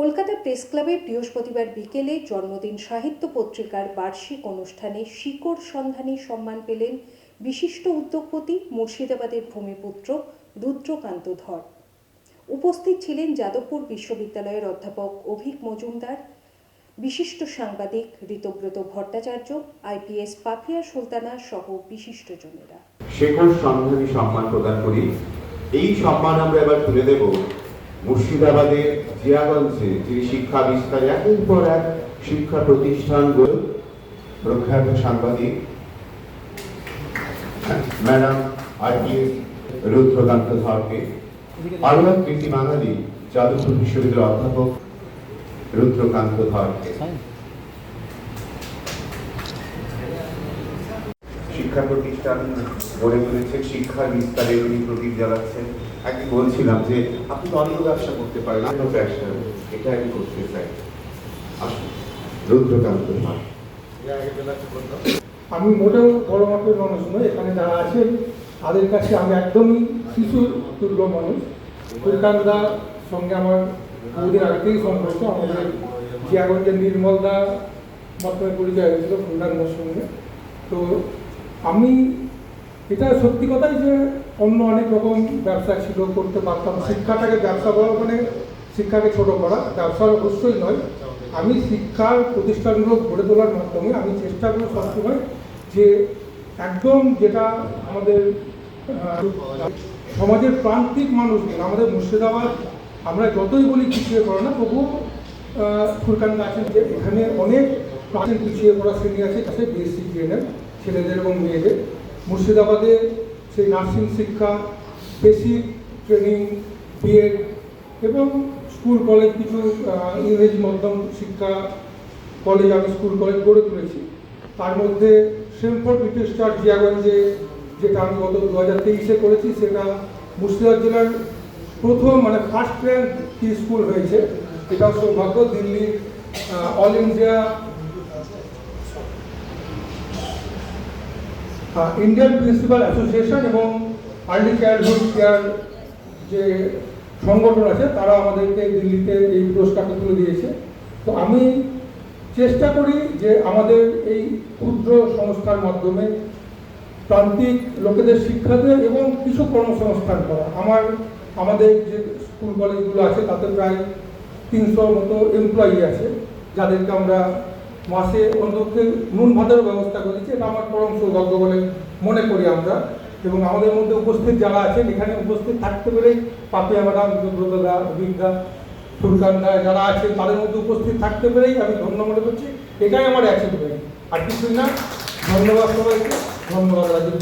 Kolkata press ক্লাবে বৃহস্পতিবার বিকেলে জন্মদিন সাহিত্য পত্রিকার বার্ষিক অনুষ্ঠানে শিকড় সন্ধানী সম্মান পেলেন বিশিষ্ট উদ্যোগপতি মুর্শিদাবাদের ভূমিপুত্র রুদ্রকান্ত ধর। উপস্থিত ছিলেন যাদবপুর বিশ্ববিদ্যালয়ের অধ্যাপক অভিক মজুমদার, বিশিষ্ট সাংবাদিক ঋতব্রত ভট্টাচার্য, আইপিএস পাপিয়া সুলতানা সহ বিশিষ্টজনেরা শেখর সন্ধানী সম্মান প্রদান করি। এই সম্মান আমরা এবার তুলে দেব মুর্শিদাবাদের জিয়াগঞ্জে যিনি শিক্ষা বিস্তারে, একের পর এক শিক্ষা প্রতিষ্ঠান গড়ে প্রখ্যাত সাংবাদিক ম্যাডাম আইপিএস রুদ্রকান্ত ধরকে, আরও এক কৃতি বাঙালি যাদবপুর বিশ্ববিদ্যালয়ের অধ্যাপক রুদ্রকান্ত ধরকে। শিক্ষা প্রতিষ্ঠান গড়ে তুলেছে শিক্ষার বিস্তারে উনি প্রদীপ জ্বালাচ্ছেন। একদিন বলছিলাম যে আপনি তো অন্য ব্যবসা করতে পারেন অন্য ব্যবসা এটা আমি করতে চাই। আসুন রুদ্রকান্ত আমি মোটেও বড় মাপের মানুষ নয় এখানে যারা আছেন তাদের কাছে আমি একদমই শিশু তুল্য মানুষ। ফুলকান্দার সঙ্গে আমার বহুদিন আগে থেকেই সম্পর্ক আমাদের জিয়াগঞ্জের নির্মলদা মাধ্যমে পরিচয় হয়েছিল ফুলকান্দার সঙ্গে। তো আমি এটা সত্যি কথাই যে অন্য অনেক রকম ব্যবসা ছিল করতে পারতাম। শিক্ষাটাকে ব্যবসা বলা মানে শিক্ষাকে ছোট করা ব্যবসা অবশ্যই নয়। আমি শিক্ষার প্রতিষ্ঠানগুলো গড়ে তোলার মাধ্যমে আমি চেষ্টা করি সবসময় যে একদম যেটা আমাদের সমাজের প্রান্তিক মানুষদের আমাদের মুর্শিদাবাদ আমরা যতই বলি পিছিয়ে পড়া না তবুও ফুরকান আছেন যে এখানে অনেক প্রাচীন পিছিয়ে পড়া শ্রেণি আছে কাছে বিএসসি ট্রেনের ছেলেদের এবং মেয়েদের। মুর্শিদাবাদে সেই নার্সিং শিক্ষা, বেসিক ট্রেনিং, বিএড এবং স্কুল, কলেজ কিছু ইংরেজি মাধ্যম শিক্ষা কলেজ আমি স্কুল, কলেজ গড়ে তুলেছি। তার মধ্যে সেমফোর্ড ব্রিটিশ স্টার জিয়াগঞ্জে যেটা আমি গত দু হাজার তেইশে করেছি, সেটা মুর্শিদাবাদ জেলার প্রথম মানে ফার্স্ট র্যাঙ্ক স্কুল হয়েছে এটা সৌভাগ্য। দিল্লির all India Indian principal association এবং আর্লি চাইল্ডহুড কেয়ার যে সংগঠন আছে, তারা আমাদেরকে দিল্লিতে এই পুরস্কারটা তুলে দিয়েছে। তো আমি চেষ্টা করি যে আমাদের এই ক্ষুদ্র সংস্থার মাধ্যমে প্রান্তিক লোকেদের শিক্ষা দেওয়া এবং কিছু কর্মসংস্থান করা। আমার, আমাদের যে স্কুল কলেজগুলো আছে, তাতে প্রায় তিনশো মতো এমপ্লয়ি আছে, যাদেরকে আমরা মাসে অন্তত নুন ভাতের ব্যবস্থা করেছি এটা আমার পরম সৌভাগ্য বলে মনে করি আমরা। এবং আমাদের মধ্যে উপস্থিত যারা আছেন, এখানে উপস্থিত থাকতে পেরে পাপিয়া ম্যাডাম, সুব্রতদা, অভিজ্ঞা ফুরকান্দা যারা আছেন, তাদের মধ্যে উপস্থিত থাকতে পেরেই আমি ধন্য মনে করছি। এটাই আমার অ্যাচিভমেন্ট আর কিছুই না, ধন্যবাদ সবাইকে, ধন্যবাদ রাজীব